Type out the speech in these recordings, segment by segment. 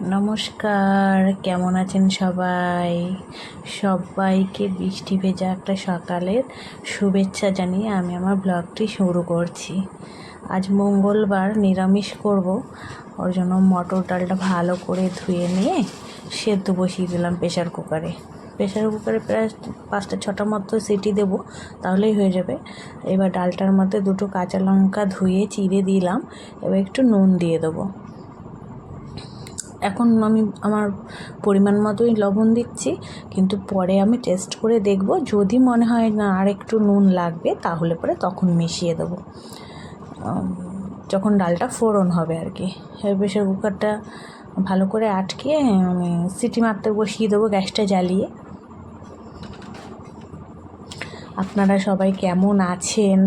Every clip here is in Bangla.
নমস্কার, কেমন আছেন সবাই? সবাইকে বৃষ্টি ভেজা একটা সকালের শুভেচ্ছা জানিয়ে আমি আমার ব্লগটি শুরু করছি। আজ মঙ্গলবার নিরামিষ করব, ওর জন্য মটর ডালটা ভালো করে ধুয়ে নিয়ে সেদ্ধ বসিয়ে দিলাম প্রেশার কুকারে। প্রেশার কুকারে প্রায় পাঁচটা ছটা মতো সিটি দেব, তাহলেই হয়ে যাবে। এবার ডালটার মধ্যে দুটো কাঁচা লঙ্কা ধুয়ে চিড়ে দিলাম, এবার একটু নুন দিয়ে দেবো। এখন আমি আমার পরিমাণ মতোই লবণ দিচ্ছি, কিন্তু পরে আমি টেস্ট করে দেখব। যদি মনে হয় না আর একটু নুন লাগবে, তাহলে পরে তখন মিশিয়ে দেবো। যখন ডালটা ফোড়ন হবে আর কি। প্রেশার কুকারটা ভালো করে আটকে আমি সিটি মারতে বসিয়ে দেবো গ্যাসটা জ্বালিয়ে। আপনারা সবাই কেমন আছেন?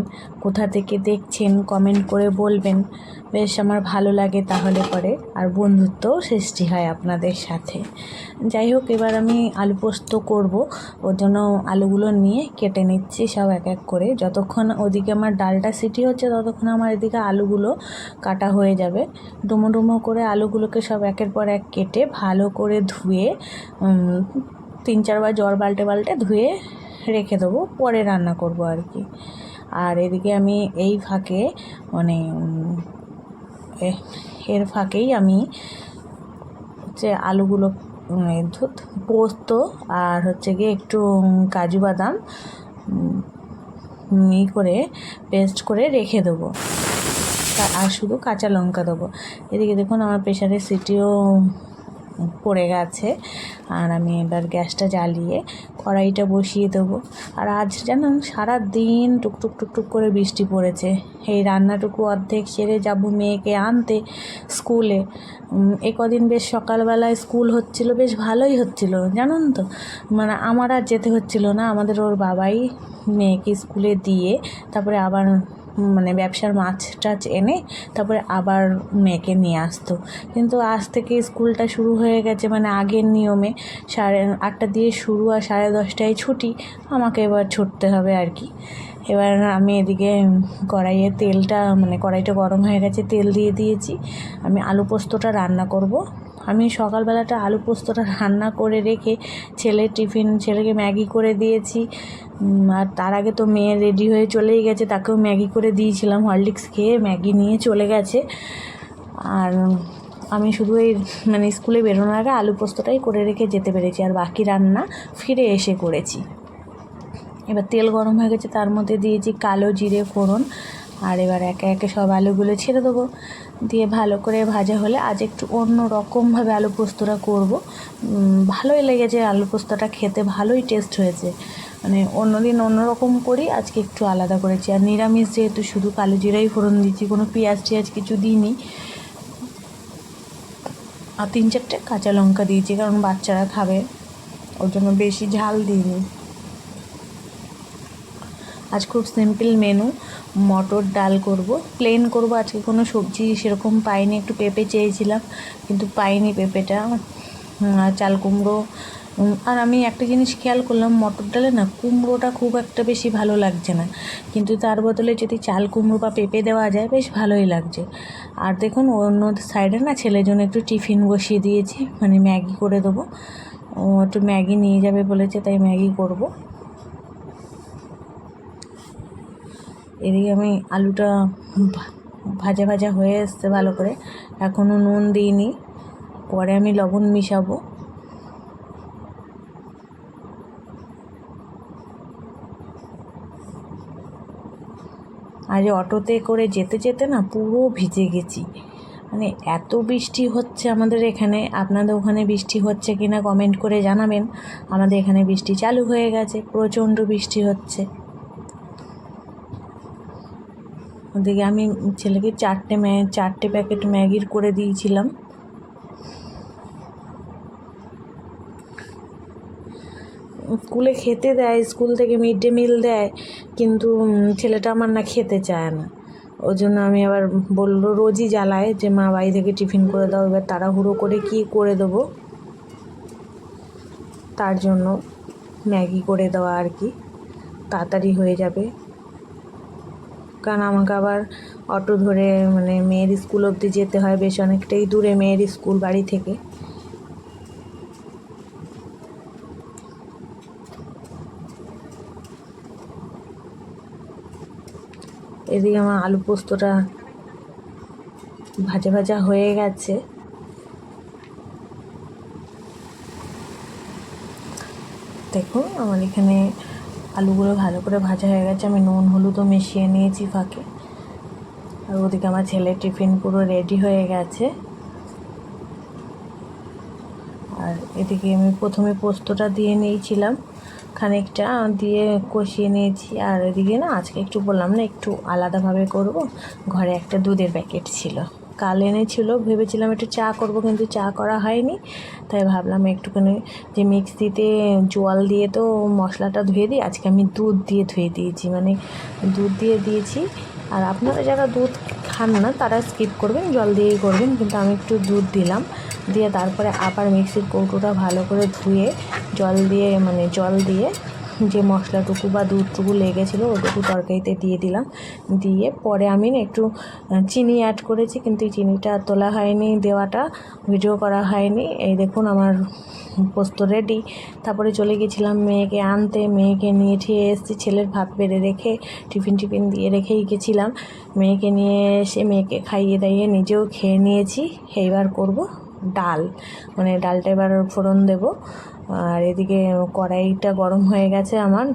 কোথা থেকে দেখছেন? কমেন্ট করে বলবেন। বেশ, আমার ভালো লাগে তাহলে পরে। আর বন্ধুত্বও সৃষ্টি হয় আপনাদের সাথে। যাই হোক, এবার আমি আলু পোস্ত করব। ওর জন্য আলুগুলো নিয়ে কেটে নিচ্ছি সব এক এক করে। যতক্ষণ ওদিকে আমার ডালটা সিটি হচ্ছে, ততক্ষণ আমার এদিকে আলুগুলো কাটা হয়ে যাবে। ডুমো ডুমো করে আলুগুলোকে সব একের পর এক কেটে ভালো করে ধুয়ে তিন চারবার জল বাল্টে বাল্টে ধুয়ে রেখে দেবো, পরে রান্না করব আর কি। আর এদিকে আমি এই ফাঁকে মানে এর ফাঁকেই আমি হচ্ছে আলুগুলো ধুত, পোস্ত আর হচ্ছে গিয়ে একটু কাজু বাদাম ই করে পেস্ট করে রেখে দেবো। আর শুধু কাঁচা লঙ্কা দেবো। এদিকে দেখুন আমার প্রেশারের সিটিও পড়ে গেছে। আর আমি এবার গ্যাসটা জ্বালিয়ে কড়াইটা বসিয়ে দেবো। আর আজ জানেন সারা দিন টুকটুক টুকটুক করে বৃষ্টি পড়েছে। এই রান্নাটুকু অর্ধেক সেরে যাব মেয়েকে আনতে স্কুলে। এ কদিন বেশ সকালবেলায় স্কুল হচ্ছিল, বেশ ভালোই হচ্ছিল, জানেন তো? মানে আমার আর যেতে হচ্ছিল না, আমাদের ওর বাবাই মেয়েকে স্কুলে দিয়ে তারপরে আবার ব্যবসার মাছ টাছ এনে তারপরে আবার মেয়েকে নিয়ে আসতো। কিন্তু আজ থেকে স্কুলটা শুরু হয়ে গেছে মানে আগের নিয়মে সাড়ে আটটা দিয়ে শুরু আর সাড়ে দশটায় ছুটি, আমাকে এবার ছুটতে হবে আর কি। এবার আমি এদিকে কড়াইয়ে তেলটা মানে কড়াইটা গরম হয়ে গেছে, তেল দিয়ে দিয়েছি। আমি আলু পোস্তটা রান্না করব। আমি সকালবেলাটা আলু পোস্তটা রান্না করে রেখে ছেলের টিফিন, ছেলেকে ম্যাগি করে দিয়েছি। আর তার আগে তো মেয়ে রেডি হয়ে চলেই গেছে, তাকেও ম্যাগি করে দিয়েছিলাম, হরলিক্স খেয়ে ম্যাগি নিয়ে চলে গেছে। আর আমি শুধু এই মানে স্কুলে বেরোনোর আগে আলু পোস্তটাই করে রেখে যেতে পেরেছি, আর বাকি রান্না ফিরে এসে করেছি। এবার তেল গরম হয়ে গেছে, তার মধ্যে দিয়েছি কালো জিরে ফোড়ন আর এবার একে একে সব আলুগুলো ছেড়ে দেবো। দিয়ে ভালো করে ভাজা হলে আজ একটু অন্য রকমভাবে আলু পোস্তটা করব। ভালোই লেগেছে আলু পোস্তটা, খেতে ভালোই টেস্ট হয়েছে। মানে অন্যদিন অন্যরকম করি আজকে একটু আলাদা করেছি। আর নিরামিষ যেহেতু শুধু কালো জিরাই ফোড়ন দিচ্ছি, কোনো পেঁয়াজ টিয়াজ কিছু দিইনি। আর তিন চারটে কাঁচা লঙ্কা দিয়েছি, কারণ বাচ্চারা খাবে, ওর জন্য বেশি ঝাল দিইনি। আজ খুব সিম্পল মেনু মটর ডাল করব। প্লেন করব, আজকে কোনো সবজি সেরকম পাইনি, একটু পেঁপে চেয়েছিলাম, কিন্তু পাইনি পেঁপেটা চাল কুমড়ো। আর আমি একটা জিনিস খেয়াল করলাম, মটর ডালে না কুমড়োটা খুব একটা বেশি ভালো লাগছে না, কিন্তু তার বদলে যদি চাল কুমড়ো বা পেঁপে দেওয়া যায়, বেশ ভালোই লাগছে। আর দেখুন, অন্য সাইডে না ছেলের জন্য একটু টিফিন বসিয়ে দিয়েছি মানে ম্যাগি করে দেবো। ও একটু ম্যাগি নিয়ে যাবে বলেছে, তাই ম্যাগি করব। এদিকে আমি আলুটা ভাজা ভাজা হয়ে এসছে ভালো করে। এখনও নুন দিইনি। পরে আমি লবণ মিশাবো। আজ অটোতে করে যেতে যেতে না পুরো ভিজে গেছি। মানে এত বৃষ্টি হচ্ছে আমাদের এখানে। আপনাদের ওখানে বৃষ্টি হচ্ছে কি না কমেন্ট করে জানাবেন। আমাদের এখানে বৃষ্টি চালু হয়ে গেছে। প্রচণ্ড বৃষ্টি হচ্ছে। ওদিকে আমি ছেলেকে চারটে চারটে প্যাকেট ম্যাগির করে দিয়েছিলাম। স্কুলে খেতে দেয়, স্কুল থেকে মিড ডে মিল দেয়, কিন্তু ছেলেটা আমার না খেতে চায় না। ওই জন্য আমি আবার বলল, রোজই জ্বালায় যে, মা, বাড়ি থেকে টিফিন করে দাও, এবার তাড়াহুড়ো করে কি করে দেবো? তার জন্য ম্যাগি করে দেওয়া আর কি। তাড়াতাড়ি হয়ে যাবে। কারণ আমাকে আবার অটো ধরে মানে মেয়ের স্কুল অবধি যেতে হয় বেশ অনেকটাই দূরে মেয়ের স্কুল বাড়ি থেকে। এদিকে আমার আলু পোস্তটা ভাজা ভাজা হয়ে গেছে। দেখো আমার এখানে আলুগুলো ভালো করে ভাজা হয়ে গেছে, আমি নুন হলুদও মিশিয়ে নিয়েছি ফাঁকে। আর ওদিকে আমার ছেলের টিফিন পুরো রেডি হয়ে গেছে। আর এদিকে আমি প্রথমে পোস্তটা দিয়ে নিয়েছিলাম, খানিকটা দিয়ে কষিয়ে নিয়েছি। আর এদিকে না, আজকে একটু বললাম না, একটু আলাদাভাবে করব। ঘরে একটা দুধের প্যাকেট ছিল। কাল এনেছিল, ভেবেছিলাম একটু চা করব কিন্তু চা করা হয়নি। তাই ভাবলাম একটুখানি যে মিক্সিতে জল দিয়ে তো মশলাটা ধুয়ে দিই, আজকে আমি দুধ দিয়ে ধুয়ে দিয়েছি মানে দুধ দিয়ে দিয়েছি। আর আপনারা যারা দুধ খান না, তারা স্কিপ করবেন, জল দিয়েই করবেন, কিন্তু আমি একটু দুধ দিলাম। দিয়ে তারপরে আবার মিক্সির কৌটোটা ভালো করে ধুয়ে জল দিয়ে মানে জল দিয়ে যে মশলাটুকু বা দুধটুকু লেগেছিলো ওটুকু তরকারিতে দিয়ে দিলাম। দিয়ে পরে আমি একটু চিনি অ্যাড করেছি, কিন্তু এই চিনিটা তোলা হয়নি, দেওয়াটা ভিডিও করা হয়নি। এই দেখুন আমার পোস্ত রেডি তারপরে চলে গেছিলাম মেয়েকে আনতে। মেয়েকে নিয়ে ঠিয়ে এসেছি, ছেলের ভাত বেড়ে রেখে, টিফিন টিফিন দিয়ে রেখেই গেছিলাম। মেয়েকে নিয়ে এসে, মেয়েকে খাইয়ে দাইয়ে নিজেও খেয়ে নিয়েছি। এইবার করব। ডাল। মানে ডালটা এবার ফোড়ন দেব। আর এদিকে কড়াইটা গরম হয়ে গেছে আমার।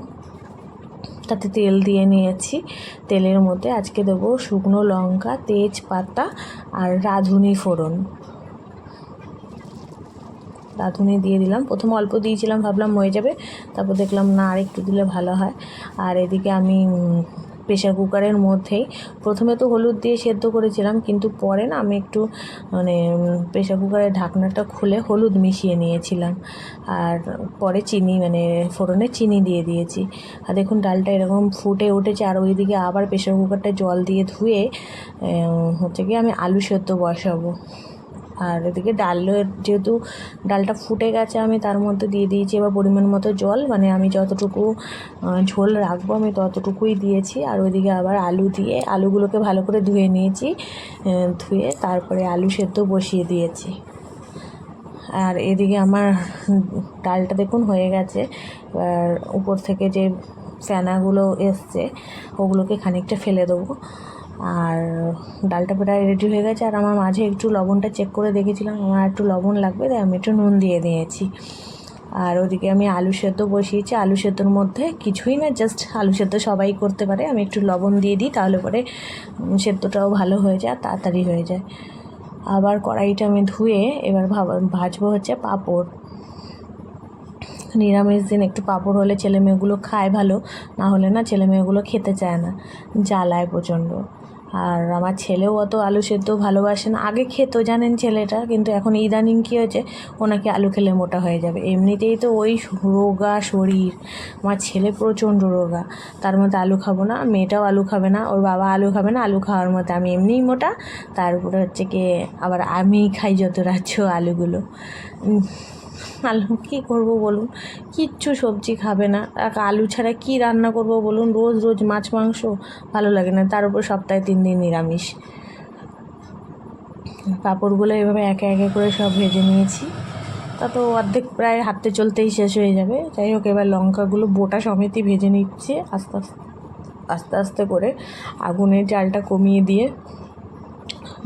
তাতে তেল দিয়ে নিয়েছি। তেলের মধ্যে আজকে দেবো শুকনো লঙ্কা, তেজপাতা আর রাঁধুনি ফোড়ন। রাঁধুনি দিয়ে দিলাম। প্রথম অল্প দিয়েছিলাম, ভাবলাম হয়ে যাবে। তারপর দেখলাম না আর একটু দিলে ভালো হয়। আর এদিকে আমি প্রেশার কুকারের মধ্যেই। প্রথমে তো হলুদ দিয়ে সেদ্ধ করেছিলাম, কিন্তু পরে না আমি একটু মানে প্রেশার কুকারের ঢাকনাটা খুলে হলুদ মিশিয়ে নিয়েছিলাম। আর পরে চিনি মানে ফোড়নে চিনি দিয়ে দিয়েছি। আর দেখুন, ডালটা এরকম ফুটে উঠেছে, আর ওইদিকে আবার প্রেশার কুকারটা জল দিয়ে ধুয়ে হচ্ছে কি আমি আলু সেদ্ধ বসাবো। আর এদিকে ডালের যেহেতু ডালটা ফুটে গেছে, আমি তার মধ্যে দিয়ে দিয়েছি এবার পরিমাণ মতো জল। মানে আমি যতটুকু ঝোল রাখব আমি ততটুকুই দিয়েছি। আর ওইদিকে আবার আলু দিয়ে আলুগুলোকে ভালো করে ধুয়ে নিয়েছি ধুয়ে তারপরে আলু সেদ্ধ বসিয়ে দিয়েছি। আর এদিকে আমার ডালটা দেখুন হয়ে গেছে। এবার উপর থেকে যে ফেনাগুলো এসছে, ওগুলোকে খানিকটা ফেলে দেবো। আর ডালটা প্রায় রেডি হয়ে গেছে। আর আমার মাঝে একটু লবণটা চেক করে দেখেছিলাম, আমার একটু লবণ লাগবে, তাই আমি একটু নুন দিয়ে দিয়েছি। আর ওদিকে আমি আলু সেদ্ধ বসিয়েছি। আলু সেদ্ধর মধ্যে কিছুই না জাস্ট আলু সেদ্ধ সবাই করতে পারে। আমি একটু লবণ দিয়ে দিই, তাহলে পরে সেদ্ধটাও ভালো হয়ে যায় তাড়াতাড়ি হয়ে যায়। আবার কড়াইটা আমি ধুয়ে এবার ভাজবো হচ্ছে পাঁপড়। নিরামিষ দিন একটু পাঁপড় হলে ছেলে মেয়েগুলো খায় ভালো, না হলে না ছেলে মেয়েগুলো খেতে চায় না, জ্বালায় প্রচণ্ড। আর আমার ছেলেও অত আলু সেদ্ধ ভালোবাসে না। আগে খেতো, জানেন ছেলেটা? কিন্তু এখন ইদানিং কী হয়েছে? ওনাকে আলু খেলে মোটা হয়ে যাবে। এমনিতেই তো ওই রোগা শরীর। আমার ছেলে প্রচণ্ড রোগা। তার মধ্যে আলু খাব না, মেয়েটাও আলু খাবে না, ওর বাবা আলু খাবে না, আলু খাওয়ার মধ্যে আমি এমনিই মোটা। তারপরে হচ্ছে কি, আবার আমিই খাই যত রাজ্য আলুগুলো। আলু কী করব বলুন? কিচ্ছু সবজি খাবে না। আলু ছাড়া কী রান্না করব বলুন? রোজ রোজ মাছ, মাংস ভালো লাগে না। তার উপর সপ্তাহে তিন দিন নিরামিষ। পাঁপড়গুলো এভাবে একে একে করে সব ভেজে নিয়েছি। তা তো অর্ধেক প্রায় হাঁটতে চলতেই শেষ হয়ে যাবে। যাই হোক, এবার লঙ্কাগুলো বোটা সমেতই ভেজে নিচ্ছে আস্তে আস্তে আস্তে আস্তে করে আগুনের জালটা কমিয়ে দিয়ে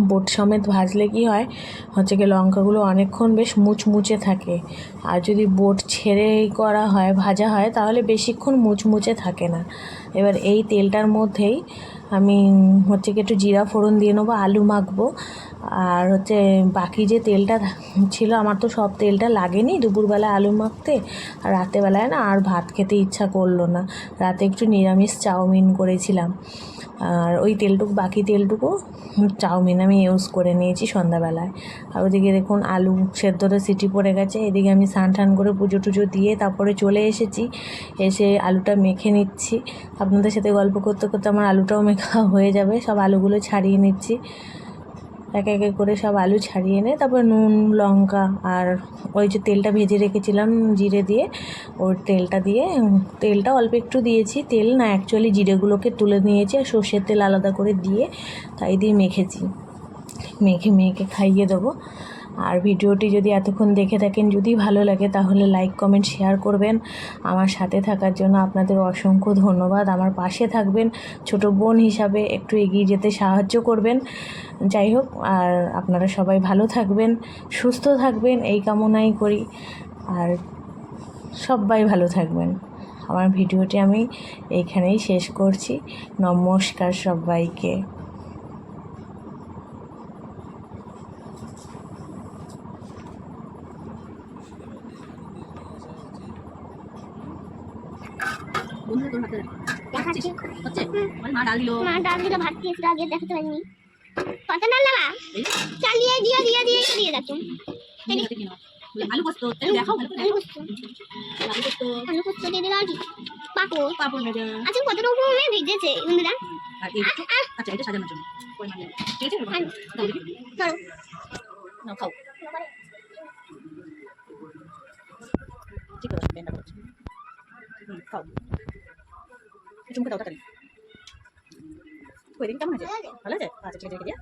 বোট সমেত ভাজলে কি হয়? হচ্ছে কি লঙ্কাগুলো অনেকক্ষণ বেশ মুচমুচে থাকে। আর যদি বোট ছেড়ে করা হয়, ভাজা হয়, তাহলে বেশিক্ষণ মুচমুচে থাকে না। এবার এই তেলটার মধ্যেই আমি হচ্ছে কি একটু জিরা ফোড়ন দিয়ে নেব, আলু মাখবো। আর হচ্ছে বাকি যে তেলটা ছিল, আমার তো সব তেলটা লাগেনি দুপুরবেলা আলু মাখতে। আর রাতেবেলায় না আর ভাত খেতে ইচ্ছা করল না। রাতে একটু নিরামিষ চাউমিন করেছিলাম। আর ওই তেলটুকু, বাকি তেলটুকু চাউমিন আমি ইউজ করে নিয়েছি সন্ধ্যাবেলায়। আর ওদিকে দেখুন আলু সেদ্ধটা সিটি পড়ে গেছে, এদিকে আমি স্নান টান করে পুজো টুজো দিয়ে তারপরে চলে এসেছি, এসে আলুটা মেখে নিচ্ছি। আপনাদের সাথে গল্প করতে করতে আমার আলুটাও মেখা হয়ে যাবে, সব আলুগুলো ছাড়িয়ে নিচ্ছি। এক একে করে সব আলু ছাড়িয়ে এনে তারপর নুন, লঙ্কা আর ওই যে তেলটা ভেজে রেখেছিলাম জিরে দিয়ে, ওর তেলটা দিয়ে তেলটা অল্প একটু দিয়েছি। তেল না অ্যাকচুয়ালি জিরেগুলোকে তুলে নিয়েছি আর সর্ষের তেল আলাদা করে দিয়ে তাই দিয়ে মেখেছি। মেখে মেখে খাইয়ে দেবো। আর ভিডিওটি যদি এতক্ষণ দেখে থাকেন, যদি ভালো লাগে, তাহলে লাইক কমেন্ট শেয়ার করবেন। আমার সাথে থাকার জন্য আপনাদের অসংখ্য ধন্যবাদ। আমার পাশে থাকবেন, ছোট বোন হিসাবে একটু এগিয়ে যেতে সাহায্য করবেন। যাই হোক, আর আপনারা সবাই ভালো থাকবেন, সুস্থ থাকবেন, এই কামনাই করি। আর সবাই ভালো থাকবেন। আমার ভিডিওটি আমি এইখানেই শেষ করছি। নমস্কার সবাইকে। আগে দেখাতে পারিনি কত দেবা চালিয়ে দিয়ে দিয়ে দিয়ে খাও চুমকে দাও তাড়াতাড়ি ওই দিন কেমন আছে ভালো আছে আচ্ছা ঠিক আছে দিয়া